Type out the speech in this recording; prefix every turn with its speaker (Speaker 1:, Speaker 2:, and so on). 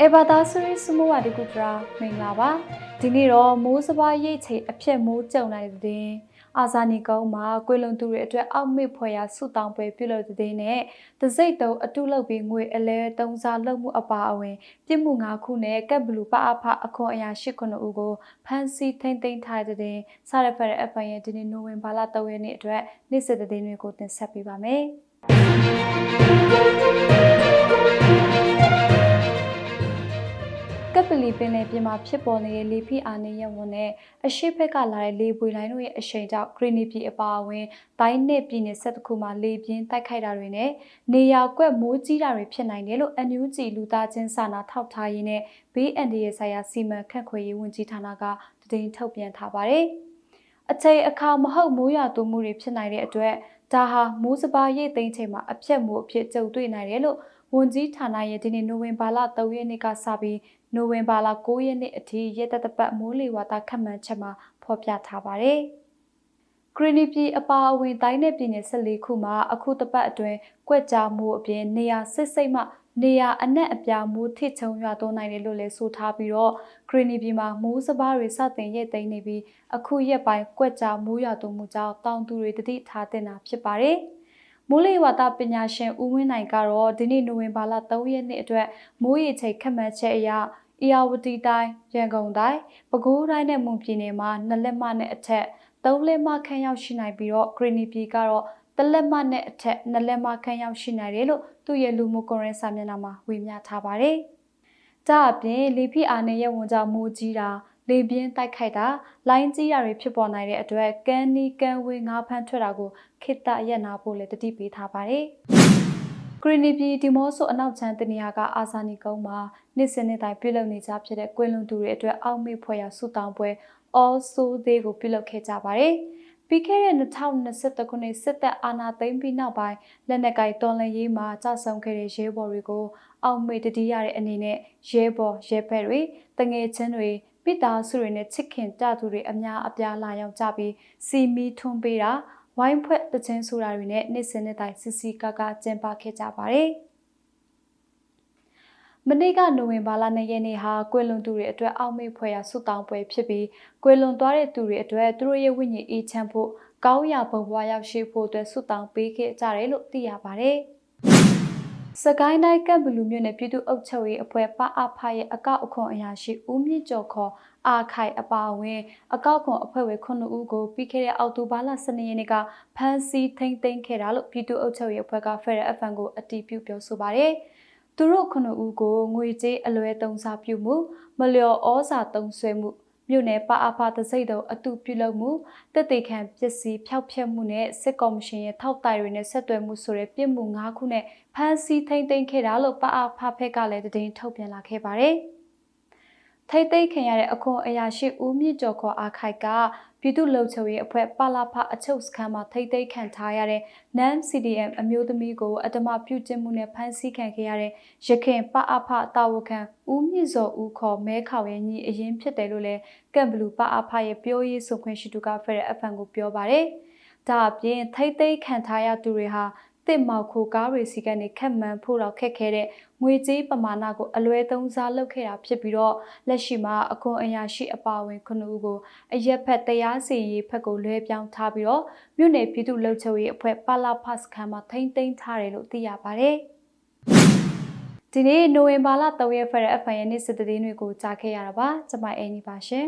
Speaker 1: အေဘာသာဆရီစမိုးဝါဒီကူပရာမင်္ဂလာပါဒီနေ့တော့မိုးစပါးရိတ်ချိန်အဖြစ်မိုးကြုံလိုက်တဲ့တဲ့အာဇာနီကုန်းမှာကွေလွန်သူတွေအတွက်အောက်မေ့ဖွယ်ရာဆုတောင်းပွဲပြုလုပ်တဲ့တဲ့နဲ့တစိတ်တုံးအတုလုပ်ပြီးငွေအလဲတုံးစားလုပ်မှုအပါအဝင်ပြစ်မှု၅ခုနဲ့ကက်ဘလူပအဖအခွန်အရာ၈ခုဦးကိုဖမ်းဆီးထိန်းသိမ်းထားတဲ့တဲ့စရဖက်တဲ့အပိုင်ရဲ့ဒီနေ့နိုဝင်ဘာလ3ရက်နေ့အတွက်နေ့စစ်တဲ့တဲ့တွေကိုတင်ဆက်ပေးပါမယ် ကပလီပင်လယ်ပြင်မှာဖြစ်ပေါ်နေတဲ့လေဖိအားနည်းရဝန်နဲ့အရှိဘက်ကလာတဲ့လေပွေလိုင်းတို့ရဲ့အရှိန်ကြောင့်ဂရီနီပြည်အပါအဝင်တိုင်းနယ်ပြည်နယ်ဆက်တစ်ခုမှာလေပြင်းတိုက်ခိုက်တာတွေနဲ့နေရာကွက်မိုးကြီးတာတွေဖြစ်နိုင်တယ်လို့အန်ယူဂျီလူသားချင်းစာနာထောက်ထားရေးနဲ့ BND ရဲ့ဆိုင်ရာစီမံခန့်ခွဲရေးဝန်ကြီးဌာနကတည်င်းထုတ်ပြန်ထားပါတယ်။အချိန်အခါမဟုတ်မိုးရွာသွန်းမှုတွေဖြစ်နိုင်တဲ့အတွက်ဒါဟာမိုးစပါးရိတ်သိမ်းချိန်မှာအပြက်မိုးအဖြစ်ကြုံတွေ့နိုင်တယ်လို့ ဝန်ကြီးဌာနရဲ့ဒီနေ့နိုဝင်ဘာလ3ရက်နေ့ကစပြီးနိုဝင်ဘာလ9ရက်နေ့အထိရက်သက်တပတ်မိုးလေဝသခန့်မှန်းချက်မှာဖော်ပြထားပါတယ်။ဂရီနီပြည်အပါအဝင်တိုင်းနယ်ပြည်နယ်14ခုမှာအခုတပတ်အတွင်းကွက်ကြားမိုးအပြင်နေရာစစ်စိတ်မှနေရာအနက်အပြားမိုးထစ်ချုံရွာသွန်းနိုင်တယ်လို့လည်းဆိုထားပြီးတော့ဂရီနီပြည်မှာမိုးစပါးတွေစတင်ရိတ်သိမ်းနေပြီးအခုရက်ပိုင်းကွက်ကြားမိုးရွာသွန်းမှုကြောင့်တောင်သူတွေတတိထားတင်တာဖြစ်ပါတယ်။ မိုးလေဝသပညာရှင်ဦးဝင်းနိုင်ကတော့ဒီနေ့နိုဝင်ဘာလ3ရက်နေ့အတွက်မိုးရေချိန်ခန့်မှန်းချက်အရအီယာဝတီတိုင်းရန်ကုန်တိုင်းပဲခူးတိုင်းနဲ့မွန်ပြည်နယ်မှာနှစ်လက်မနဲ့အထက်သုံးလက်မခန့်ရောက်ရှိနိုင်ပြီးတော့ဂရီနီပြည်ကတော့တလက်မနဲ့အထက်နှစ်လက်မခန့်ရောက်ရှိနိုင်တယ်လို့သူ့ရဲ့လူမှုကွန်ရက်စာမျက်နှာမှာဝေမျှထားပါတယ်။ဒါအပြင်လေဖိအားနဲ့ရဝန်ကြောင့်မိုးကြီးတာ လေပြင်းတိုက်ခိုက်တာလိုင်းကြီးတာတွေဖြစ်ပေါ်နိုင်တဲ့အတွက်ကန်းနီးကန်းဝေးငါးဖမ်းထွက်တာကိုခိတရက်နာဖို့လည်းတတိပေးထားပါတယ်။ဂရီနီပြည်ဒီမော့ဆိုအနောက်ချမ်းတနေရာကအာဇာနီကုန်းမှာနှစ်စဉ်နှစ်တိုင်းပြုလုပ်နေကြဖြစ်တဲ့ကွေလွန်သူတွေအတွက်အောက်မေ့ဖွယ်ရာဆုတောင်းပွဲ All Soul Day ကိုပြုလုပ်ခဲ့ကြပါတယ်။ပြီးခဲ့တဲ့2023ခုနှစ်စစ်တပ်အာဏာသိမ်းပြီးနောက်ပိုင်းလက်နက်ကိုင်တော်လှန်ရေးမှာကြဆုံခဲ့တဲ့ရဲဘော်တွေကို အောက်မေ့တတိရတဲ့အနေနဲ့ရဲဘော်ရဲဘက်တွေတငယ်ချင်းတွေ မိသားစုတွေနဲ့ချစ်ခင်ကြသူတွေအများအပြားလာရောက်ကြပြီးစီမီထွန်းပေးတာဝိုင်းဖွဲ့တခြင်းဆိုတာတွေနဲ့နေ့စဉ်နေ့တိုင်းစစ်စီကားကားကျင်းပခဲ့ကြပါတယ်။မနေ့ကနိုဝင်ဘာလ2ရက်နေ့ဟာကွေလွန်သူတွေအတွက်အောက်မေ့ဖွယ်ရာဆုတောင်းပွဲဖြစ်ပြီးကွေလွန်သွားတဲ့သူတွေအတွက်သူတို့ရဲ့ဝိညာဉ်အေးချမ်းဖို့ကောင်းရာဘဝရောက်ရှိဖို့အတွက်ဆုတောင်းပေးခဲ့ကြတယ်လို့သိရပါတယ်။ စကိုင်းတိုင်းကပ်ဘလူမြို့နယ်ပြည်သူ့အုပ်ချုပ်ရေးအဖွဲ့ပအဖရဲ့အကောက်အခွန်အရာရှိဦးမြင့်ကျော်ခေါ်အာခိုင်အပါအဝင် အကောက်ခွန်အဖွဲ့ဝင်9ဦးကိုပြီးခဲ့တဲ့အောက်တိုဘာလ12ရက်နေ့ကဖမ်းဆီးထိန်းသိမ်းခဲ့တာလို့ပြည်သူ့အုပ်ချုပ်ရေးအဖွဲ့က Federal FM ကိုအတည်ပြုပြောဆိုပါတယ်။သူတို့9ဦးကိုငွေကြေးအလွဲသုံးစားပြုမှုမလျော်ဩဇာသုံးဆွဲမှု မြို့နယ်ပအဖတစိတ်တုံအတူပြုလုပ်မှုတက်တေခံပစ္စည်းဖျောက်ဖျက်မှုနဲ့စစ်ကော်မရှင်ရဲ့ထောက်တိုင်တွေနဲ့ဆက်သွယ်မှုဆိုတဲ့ပြစ်မှု၅ခုနဲ့ဖမ်းဆီးထိန်းသိမ်းခဲ့တာလို့ပအဖဖက်ကလည်းတည်င်းထုတ်ပြန်လာခဲ့ပါတယ်။ ထိတ်သိမ်းခင်ရတဲ့အခွန်အရာရှိဦးမြင့်ကျော်ခေါ်အာခိုက်ကပြည်သူ့လုံခြုံရေးအဖွဲ့ပါလာဖအချုပ်စခန်းမှာထိတ်သိမ်းခံထားရတဲ့ NAM CDM အမျိုးသမီးကိုအတမပြုကျင့်မှုနဲ့ဖမ်းဆီးခံခဲ့ရတဲ့ရခင်ပအဖတာဝခံဦးမြင့်စောဦးခေါ်မဲခေါင်ရဲ့ညီအရင်ဖြစ်တယ်လို့လည်းကမ်ဘလူပအဖရဲ့ပြောရေးဆိုခွင့်ရှိသူကဖရအဖန်ကိုပြောပါတယ်။ဒါအပြင်ထိတ်သိမ်းခံထားရသူတွေဟာ သစ်မောက်ခိုကားတွေစီကနေခက်မှန်ဖို့တော့ခက်ခဲတဲ့ငွေကြေးပမာဏကိုအလွဲသုံးစားလုပ်ခဲ့တာဖြစ်ပြီးတော့လက်ရှိမှာအခွန်အရာရှိအပါဝင်ခုနှစ်ဦးကိုအရက်ဖက်တရားစီရေးဖက်ကိုလွှဲပြောင်းထားပြီးတော့မြို့နယ်ပြည်သူ့လုံခြုံရေးအဖွဲ့ပါလာဖတ်စခန်းမှာထိမ့်သိမ်းထားတယ်လို့သိရပါတယ်။ဒီနေ့နိုဝင်ဘာလ3ရက်ဖရက် FM ရဲ့နေ့စစ်သတင်းတွေကိုကြားခဲ့ရတာပါကျွန်မအင်နီပါရှင်